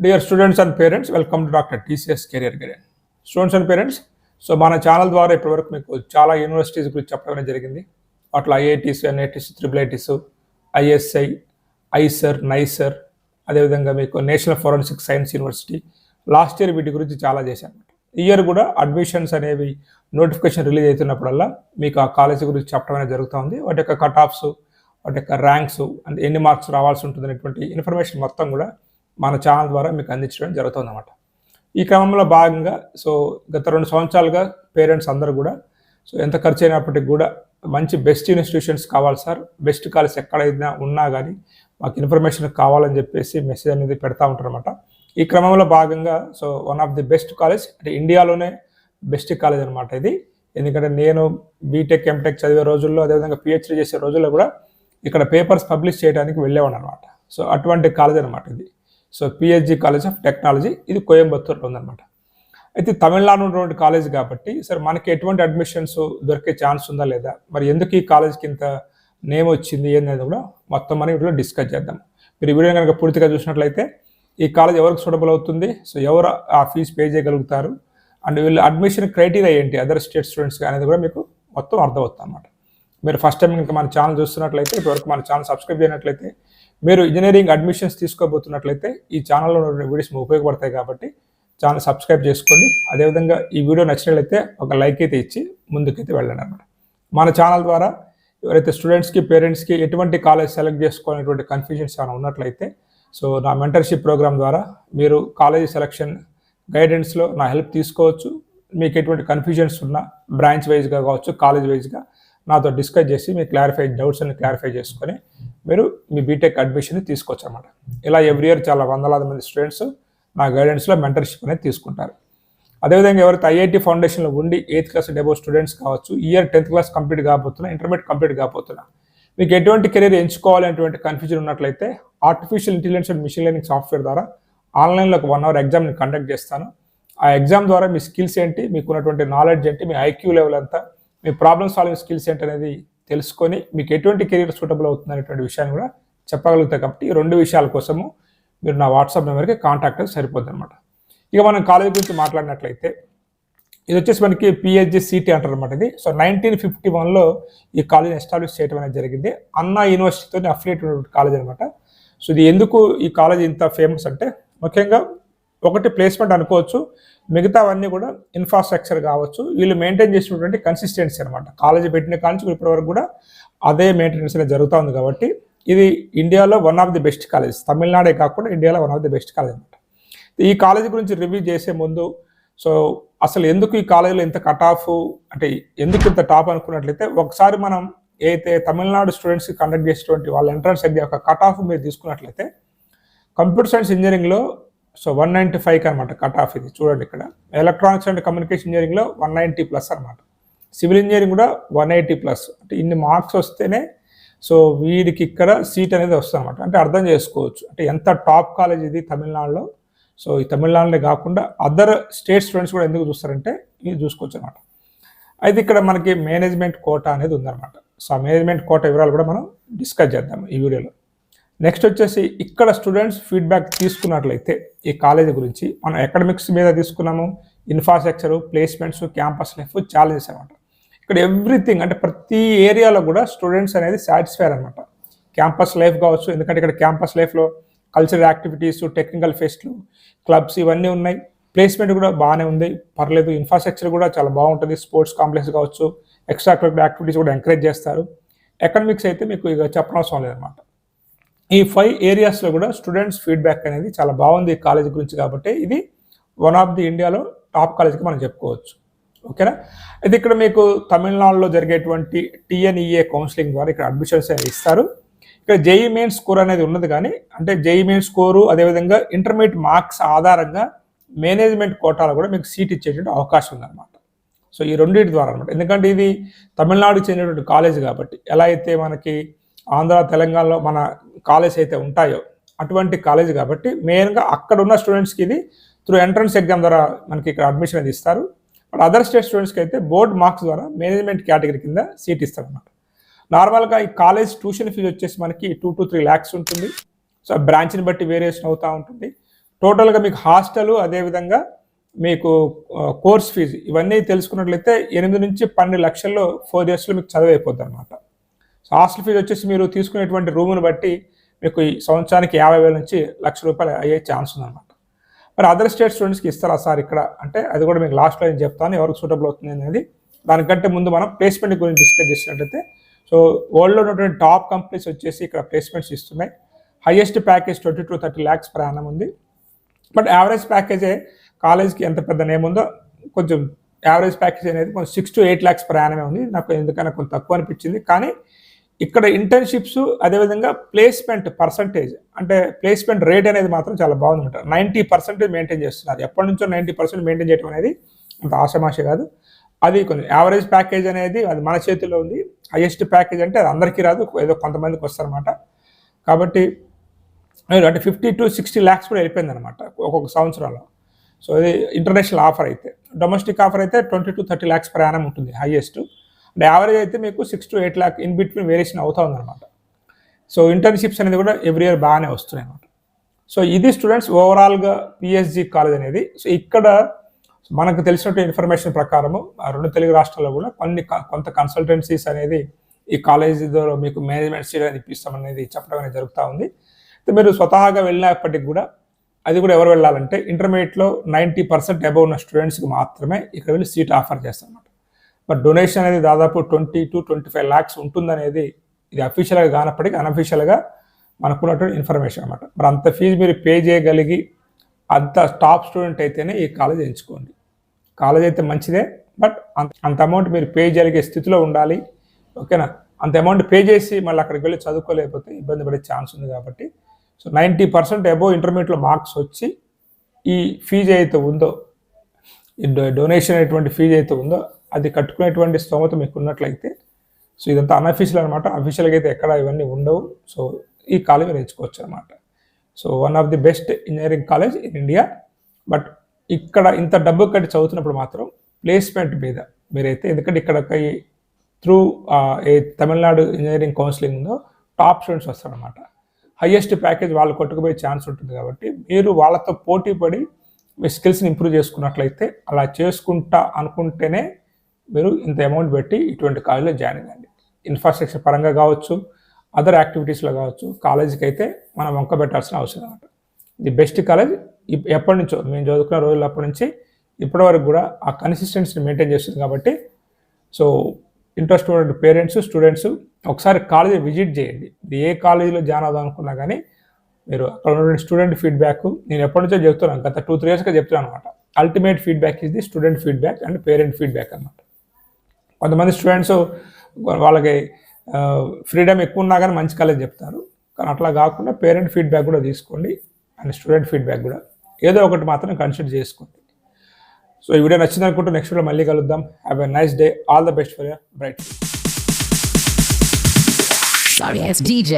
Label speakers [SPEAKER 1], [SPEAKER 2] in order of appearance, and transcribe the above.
[SPEAKER 1] Dear students and parents welcome to doctor TCS career guidance students and parents so మన channel ద్వారా ఇప్పటివరకు మీకు చాలా యూనివర్సిటీస్ గురించి చెప్పడం జరిగింది. అట్లా IITs NITs triple ITs ISI IISER NISER అదేవిధంగా మీకు national forensic science university last year వీటి గురించి చాలా చేశాను. ఇయర్ కూడా అడ్మిషన్స్ అనేవి నోటిఫికేషన్ రిలీజ్ అవుతున్నప్పుడల్లా మీకు ఆ కాలేజీ గురించి చెప్పడం అనేది జరుగుతుంది వాటి యొక్క కట్ ఆఫ్స్ వాటి యొక్క ర్యాంక్స్ అండ్ ఎన్ని మార్క్స్ రావాల్సి ఉంటుంది అనేటువంటి ఇన్ఫర్మేషన్ మొత్తం కూడా మన ఛానల్ ద్వారా మీకు అందించడం జరుగుతుందన్నమాట. ఈ క్రమంలో భాగంగా సో గత రెండు సంవత్సరాలుగా పేరెంట్స్ అందరూ కూడా సో ఎంత ఖర్చు అయినప్పటికీ కూడా మంచి బెస్ట్ ఇన్స్టిట్యూషన్స్ కావాలి సార్ బెస్ట్ కాలేజ్ ఎక్కడైనా ఉన్నా కానీ మాకు ఇన్ఫర్మేషన్ కావాలని చెప్పేసి మెసేజ్ అనేది పెడతా ఉంటారనమాట ఈ క్రమంలో భాగంగా so one of the best college అంటే ఇండియాలోనే బెస్ట్ కాలేజ్ అనమాట ఇది. ఎందుకంటే నేను బీటెక్ ఎంటెక్ చదివే రోజుల్లో అదేవిధంగా పిహెచ్డీ చేసే రోజుల్లో కూడా ఇక్కడ పేపర్స్ పబ్లిష్ చేయడానికి వెళ్ళేవాడు అనమాట సో అటువంటి కాలేజ్ అనమాట ఇది. So PSG college of technology ఇది కోయంబత్తూర్లో ఉందన్నమాట. అయితే తమిళనాడు ఉన్నటువంటి కాలేజ్ కాబట్టి సార్ మనకి ఎటువంటి అడ్మిషన్స్ దొరికే ఛాన్స్ ఉందా లేదా? మరి ఎందుకు ఈ కాలేజ్కి ఇంత నేమ్ వచ్చింది? ఏంటనేది కూడా మొత్తం మనం వీటిలో డిస్కస్ చేద్దాం. మీరు ఈ వీడియో కనుక పూర్తిగా చూసినట్లయితే ఈ కాలేజ్ ఎవరికి సూటబుల్ అవుతుంది? సో ఎవరు ఆ ఫీజు పే చేయగలుగుతారు? అండ్ వీళ్ళు అడ్మిషన్ క్రైటీరియా ఏంటి? అదర్ స్టేట్ స్టూడెంట్స్ అనేది కూడా మీకు మొత్తం అర్థమవుతుంది అనమాట మీరు ఫస్ట్ టైం ఇంకా మన ఛానల్ చూస్తున్నట్లయితే ఇప్పటివరకు మన ఛానల్ సబ్స్క్రైబ్ చేయనట్లయితే మీరు ఇంజనీరింగ్ అడ్మిషన్స్ తీసుకోబోతున్నట్లయితే ఈ ఛానల్లో ఉన్న వీడియోస్ మీకు ఉపయోగపడతాయి కాబట్టి ఛానల్ సబ్స్క్రైబ్ చేసుకోండి. అదేవిధంగా ఈ వీడియో నచ్చినట్లయితే ఒక లైక్ అయితే ఇచ్చి ముందుకైతే వెళ్ళండి అనమాట మన ఛానల్ ద్వారా ఎవరైతే స్టూడెంట్స్కి పేరెంట్స్కి ఎటువంటి కాలేజ్ సెలెక్ట్ చేసుకోవాలనేటువంటి కన్ఫ్యూజన్స్ ఏమైనా ఉన్నట్లయితే సో నా మెంటర్షిప్ ప్రోగ్రామ్ ద్వారా మీరు కాలేజ్ సెలక్షన్ గైడెన్స్లో నా హెల్ప్ తీసుకోవచ్చు. మీకు ఎటువంటి కన్ఫ్యూజన్స్ ఉన్నా బ్రాంచ్ వైజ్గా కావచ్చు కాలేజ్ వైజ్గా నాతో డిస్కస్ చేసి మీ క్లారిఫై డౌట్స్ అన్ని క్లారిఫై చేసుకొని మీరు మీ బీటెక్ అడ్మిషన్ తీసుకోవచ్చు అనమాట ఇలా ఎవ్రీ ఇయర్ చాలా వందలాది మంది స్టూడెంట్స్ నా గైడెన్స్లో మెంటర్షిప్ అనేది తీసుకుంటారు. అదేవిధంగా ఎవరైతే ఐఐటి ఫౌండేషన్లో ఉండి ఎయిత్ క్లాస్ డెబో స్టూడెంట్స్ కావచ్చు ఇయర్ టెన్త్ క్లాస్ కంప్లీట్ కాబోతున్నా ఇంటర్మీడియట్ కంప్లీట్ కాబోతున్నా మీకు ఎటువంటి కెరీర్ ఎంచుకోవాలి అనేటువంటి కన్ఫ్యూజన్ ఉన్నట్లయితే artificial intelligence and machine learning software ద్వారా ఆన్లైన్లో ఒక వన్ అవర్ ఎగ్జామ్ని కండక్ట్ చేస్తాను. ఆ ఎగ్జామ్ ద్వారా మీ స్కిల్స్ ఏంటి మీకు ఉన్నటువంటి నాలెడ్జ్ ఏంటి మీ ఐక్యూ లెవెల్ ఎంత మీ ప్రాబ్లమ్ సాల్వింగ్ స్కిల్స్ ఏంటి అనేది తెలుసుకొని మీకు ఎటువంటి కెరీర్ సూటబుల్ అవుతుంది అనేటువంటి విషయాన్ని కూడా చెప్పగలుగుతాయి కాబట్టి ఈ రెండు విషయాల కోసము మీరు నా వాట్సాప్ నెంబర్కి కాంటాక్ట్ అయితే సరిపోద్ది అనమాట ఇక మనం కాలేజీ గురించి మాట్లాడినట్లయితే ఇది వచ్చేసి మనకి పిహెచ్జి సిటీ అంటారు అనమాట ఇది. సో నైన్టీన్ ఫిఫ్టీ వన్లో ఈ కాలేజ్ ఎస్టాబ్లిష్ చేయడం అనేది జరిగింది. అన్నా యూనివర్సిటీతో అఫిలియేట్ కాలేజ్ అనమాట సో ఇది ఎందుకు ఈ కాలేజ్ ఇంత ఫేమస్ అంటే ముఖ్యంగా ఒకటి ప్లేస్మెంట్ అనుకోవచ్చు. మిగతావన్నీ కూడా ఇన్ఫ్రాస్ట్రక్చర్ కావచ్చు. వీళ్ళు మెయింటైన్ చేసినటువంటి కన్సిస్టెన్సీ అనమాట కాలేజీ పెట్టిన కాలేజ్ ఇప్పటివరకు కూడా అదే మెయింటెనెన్స్ అనేది జరుగుతూ ఉంది కాబట్టి ఇది ఇండియాలో one of the best college తమిళనాడే కాకుండా ఇండియాలో one of the best college అనమాట ఈ కాలేజ్ గురించి రివ్యూ చేసే ముందు సో అసలు ఎందుకు ఈ కాలేజీలో ఇంత కట్ ఆఫ్ అంటే ఎందుకు ఇంత టాప్ అనుకున్నట్లయితే ఒకసారి మనం అయితే తమిళనాడు స్టూడెంట్స్కి కండక్ట్ చేసేటువంటి వాళ్ళ ఎంట్రన్స్ ఎగ్జామ్ యొక్క కట్ ఆఫ్ మీరు తీసుకున్నట్లయితే కంప్యూటర్ సైన్స్ ఇంజనీరింగ్లో సో వన్ నైంటీ ఫైవ్ అనమాట కట్ ఆఫ్ ఇది. చూడండి ఇక్కడ. ఎలక్ట్రానిక్స్ అండ్ కమ్యూనికేషన్ ఇంజనీరింగ్లో వన్ నైంటీ ప్లస్ అనమాట సివిల్ ఇంజనీరింగ్ కూడా వన్ ఎయిటీ ప్లస్. అంటే ఇన్ని మార్క్స్ వస్తేనే సో వీడికి ఇక్కడ సీట్ అనేది వస్తుంది అనమాట అంటే అర్థం చేసుకోవచ్చు. అంటే ఎంత టాప్ కాలేజ్ ఇది తమిళనాడులో. సో ఈ తమిళనాడులో కాకుండా అదర్ స్టేట్ స్టూడెంట్స్ కూడా ఎందుకు చూస్తారంటే ఇది చూసుకోవచ్చు అనమాట అయితే ఇక్కడ మనకి మేనేజ్మెంట్ కోటా అనేది ఉందన్నమాట. సో ఆ మేనేజ్మెంట్ కోటా వివరాలు కూడా మనం డిస్కస్ చేద్దాం ఈ వీడియోలో. నెక్స్ట్ వచ్చేసి ఇక్కడ స్టూడెంట్స్ ఫీడ్బ్యాక్ తీసుకున్నట్లయితే ఈ కాలేజీ గురించి మనం అకాడమిక్స్ మీద తీసుకున్నాము infrastructure placements campus life challenges అనమాట ఇక్కడ ఎవ్రీథింగ్ అంటే ప్రతి ఏరియాలో కూడా స్టూడెంట్స్ అనేది సాటిస్ఫైర్ అనమాట క్యాంపస్ లైఫ్ కావచ్చు ఎందుకంటే ఇక్కడ క్యాంపస్ లైఫ్లో కల్చరల్ యాక్టివిటీస్ టెక్నికల్ ఫెస్ట్లు క్లబ్స్ ఇవన్నీ ఉన్నాయి. ప్లేస్మెంట్ కూడా బాగానే ఉంది. పర్లేదు ఇన్ఫ్రాస్ట్రక్చర్ కూడా చాలా బాగుంటుంది. స్పోర్ట్స్ కాంప్లెక్స్ కావచ్చు ఎక్స్ట్రా కరిక్యులర్ యాక్టివిటీస్ కూడా ఎంకరేజ్ చేస్తారు. ఎకనమిక్స్ అయితే మీకు ఇక చెప్పనవసరం లేదనమాట ఈ ఫైవ్ ఏరియాస్లో కూడా స్టూడెంట్స్ ఫీడ్బ్యాక్ అనేది చాలా బాగుంది ఈ కాలేజ్ గురించి కాబట్టి ఇది వన్ ఆఫ్ ది ఇండియాలో టాప్ కాలేజ్కి మనం చెప్పుకోవచ్చు. ఓకేనా అయితే ఇక్కడ మీకు తమిళనాడులో జరిగేటువంటి టీఎన్ఈఏ కౌన్సిలింగ్ ద్వారా ఇక్కడ అడ్మిషన్స్ ఇస్తారు. ఇక్కడ జేఈ మెయిన్ స్కోర్ అనేది ఉన్నది కానీ అంటే జేఈ మెయిన్ స్కోరు అదేవిధంగా ఇంటర్మీడియట్ మార్క్స్ ఆధారంగా మేనేజ్మెంట్ కోటాలో కూడా మీకు సీట్ ఇచ్చేటువంటి అవకాశం ఉందన్నమాట. సో ఈ రెండింటి ద్వారా అనమాట ఎందుకంటే ఇది తమిళనాడుకి చెందినటువంటి కాలేజ్ కాబట్టి ఎలా అయితే మనకి ఆంధ్ర తెలంగాణలో మన కాలేజ్ అయితే ఉంటాయో? అటువంటి కాలేజ్ కాబట్టి మెయిన్గా అక్కడ ఉన్న స్టూడెంట్స్కి ఇది త్రూ ఎంట్రన్స్ ఎగ్జామ్ ద్వారా మనకి ఇక్కడ అడ్మిషన్ అనేది ఇస్తారు. బట్ అదర్ స్టేట్ స్టూడెంట్స్కి అయితే బోర్డ్ మార్క్స్ ద్వారా మేనేజ్మెంట్ కేటగిరీ కింద సీట్ ఇస్తారన్నమాట. నార్మల్గా ఈ కాలేజ్ ట్యూషన్ ఫీజు వచ్చేసి మనకి టూ టు త్రీ ల్యాక్స్ ఉంటుంది. సో బ్రాంచ్ని బట్టి వేరియేషన్ అవుతూ ఉంటుంది. టోటల్గా మీకు హాస్టల్ అదేవిధంగా మీకు కోర్స్ ఫీజు ఇవన్నీ తెలుసుకున్నట్లయితే ఎనిమిది నుంచి పన్నెండు లక్షల్లో ఫోర్ ఇయర్స్లో మీకు చదువు అయిపోద్ది అనమాట సో హాస్టల్ ఫీజు వచ్చేసి మీరు తీసుకునేటువంటి రూమ్ని బట్టి మీకు ఈ సంవత్సరానికి యాభై వేల నుంచి లక్ష రూపాయలు అయ్యే ఛాన్స్ ఉందన్నమాట. మరి అదర్ స్టేట్ స్టూడెంట్స్కి ఇస్తారా సార్ ఇక్కడ? అంటే అది కూడా మీకు లాస్ట్లో నేను చెప్తాను ఎవరికి సూటబుల్ అవుతుంది అనేది. దానికంటే ముందు మనం ప్లేస్మెంట్ గురించి డిస్కస్ చేసినట్లయితే సో వరల్డ్లో ఉన్నటువంటి టాప్ కంపెనీస్ వచ్చేసి ఇక్కడ ప్లేస్మెంట్స్ ఇస్తున్నాయి. Highest package twenty to thirty lakhs ప్రయాణం ఉంది. బట్ యావరేజ్ ప్యాకేజే కాలేజ్కి ఎంత పెద్ద నేమ్ ఉందో కొంచెం యావరేజ్ ప్యాకేజ్ అనేది కొంచెం సిక్స్ టు ఎయిట్ ల్యాక్స్ ప్రయాణమే ఉంది. నాకు ఎందుకన్నా కొంచెం తక్కువ అనిపించింది. కానీ ఇక్కడ ఇంటర్న్షిప్స్ అదేవిధంగా ప్లేస్మెంట్ పర్సంటేజ్ అంటే ప్లేస్మెంట్ రేట్ అనేది మాత్రం చాలా బాగుంది నైంటీ పర్సెంటేజ్ మెయింటైన్ చేస్తున్నారు. ఎప్పటి నుంచో నైంటీ పర్సెంట్ మెయింటైన్ చేయడం అనేది అంత ఆశమాష కాదు. అది కొంచెం యావరేజ్ ప్యాకేజ్ అనేది అది మన చేతిలో ఉంది. హైయెస్ట్ ప్యాకేజ్ అంటే అది అందరికీ రాదు. ఏదో కొంతమందికి వస్తారన్నమాట కాబట్టి అంటే ఫిఫ్టీ టు సిక్స్టీ ల్యాక్స్ కూడా వెళ్ళిపోయింది అనమాట ఒక్కొక్క సంవత్సరంలో సో ఇది ఇంటర్నేషనల్ ఆఫర్ అయితే. డొమెస్టిక్ ఆఫర్ అయితే ట్వంటీ టు థర్టీ ల్యాక్స్ ప్రయాణం ఉంటుంది హైయెస్ట్ అంటే యావరేజ్ అయితే మీకు six to eight lakh in between variation అవుతా ఉందన్నమాట. సో ఇంటర్న్షిప్స్ అనేది కూడా ఎవ్రీ ఇయర్ బాగానే వస్తున్నాయి అనమాట సో ఇది స్టూడెంట్స్ ఓవరాల్గా పిఎస్జి కాలేజ్ అనేది సో ఇక్కడ మనకు తెలిసినట్టు ఇన్ఫర్మేషన్ ప్రకారము ఆ రెండు తెలుగు రాష్ట్రాల్లో కూడా కొన్ని కొంత కన్సల్టెన్సీస్ అనేది ఈ కాలేజీ ద్వారా మీకు మేనేజ్మెంట్ సీట్ అనేది ఇప్పిస్తామనేది చెప్పడం అనేది జరుగుతూ ఉంది. మీరు స్వతహాగా వెళ్ళినప్పటికి కూడా అది కూడా ఎవరు వెళ్ళాలంటే ఇంటర్మీడియట్లో నైంటీ పర్సెంట్ అబౌవ్ ఉన్న స్టూడెంట్స్కి మాత్రమే ఇక్కడ వెళ్ళి సీట్ ఆఫర్ చేస్తారన్నమాట. బట్ డొనేషన్ అనేది దాదాపు twenty to twenty five lakhs ఉంటుందనేది ఇది అఫీషియల్గా కానప్పటికీ అన్అఫీషియల్గా మనకున్నటువంటి ఇన్ఫర్మేషన్ అనమాట మరి అంత ఫీజు మీరు పే చేయగలిగి అంత టాప్ స్టూడెంట్ అయితేనే ఈ కాలేజ్ ఎంచుకోండి. కాలేజ్ అయితే మంచిదే బట్ అంత అంత అమౌంట్ మీరు పే చేయగలిగే స్థితిలో ఉండాలి. ఓకేనా? అంత అమౌంట్ పే చేసి మళ్ళీ అక్కడికి వెళ్ళి చదువుకోలేకపోతే ఇబ్బంది పడే ఛాన్స్ ఉంది కాబట్టి. సో నైంటీ పర్సెంట్ అబోవ్ ఇంటర్మీడియట్లో మార్క్స్ వచ్చి ఈ ఫీజు అయితే ఉందో ఈ డొనేషన్ అనేటువంటి ఫీజు అయితే ఉందో అది కట్టుకునేటువంటి స్తోమత మీకు ఉన్నట్లయితే సో ఇదంతా అన్అఫీషియల్ అనమాట. అఫీషియల్గా అయితే ఎక్కడ ఇవన్నీ ఉండవు. సో ఈ కాలేజ్ మీరు అనమాట. So one of the best engineering college in India. But ఇక్కడ ఇంత డబ్బు కట్టి చదువుతున్నప్పుడు మాత్రం ప్లేస్మెంట్ మీద మీరైతే ఎందుకంటే ఇక్కడ త్రూ ఏ తమిళనాడు ఇంజనీరింగ్ కౌన్సిలింగ్ ఉందో టాప్ స్టూడెంట్స్ వస్తారనమాట. హయ్యెస్ట్ ప్యాకేజ్ వాళ్ళు కొట్టుకుపోయే ఛాన్స్ ఉంటుంది కాబట్టి మీరు వాళ్ళతో పోటీ పడి మీ స్కిల్స్ని ఇంప్రూవ్ చేసుకున్నట్లయితే అలా చేసుకుంటా అనుకుంటేనే మీరు ఇంత అమౌంట్ పెట్టి ఇటువంటి కాలేజీలో జాయిన్ అయ్యండి ఇన్ఫ్రాస్ట్రక్చర్ పరంగా కావచ్చు అదర్ యాక్టివిటీస్లో కావచ్చు కాలేజీకి అయితే మనం వంక పెట్టాల్సిన అవసరం అనమాట ది బెస్ట్ కాలేజ్ ఎప్పటి నుంచో మేము చదువుకున్న రోజులు అప్పటి నుంచి ఇప్పటి వరకు కూడా ఆ కన్సిస్టెన్సీని మెయింటైన్ చేస్తుంది కాబట్టి సో ఇంట్రెస్ట్ ఉన్న పేరెంట్స్ స్టూడెంట్స్ ఒకసారి కాలేజీ విజిట్ చేయండి. ఏ కాలేజీలో జాయిన్ అవుదాం అనుకున్నా కానీ మీరు అక్కడ ఉన్నటువంటి స్టూడెంట్ ఫీడ్బ్యాక్ నేను ఎప్పటి నుంచో చెప్తున్నాను గత టూ త్రీ ఇయర్స్గా చెప్తున్నాను అనమాట అల్టిమేట్ ఫీడ్బ్యాక్ ఇది the student feedback and parent feedback అనమాట కొంతమంది స్టూడెంట్స్ వాళ్ళకి ఫ్రీడమ్ ఎక్కువ ఉన్నా కానీ మంచి కాలేజ్ చెప్తారు. కానీ అట్లా కాకుండా పేరెంట్ ఫీడ్బ్యాక్ కూడా తీసుకోండి అండ్ స్టూడెంట్ ఫీడ్బ్యాక్ కూడా. ఏదో ఒకటి మాత్రం కన్సిడర్ చేసుకోండి. సో ఈ వీడియో నచ్చింది అనుకుంటూ నెక్స్ట్ వీడియో మళ్ళీ కలుద్దాం. Have a nice day all the best for your bright
[SPEAKER 2] Sorry, it's DJ.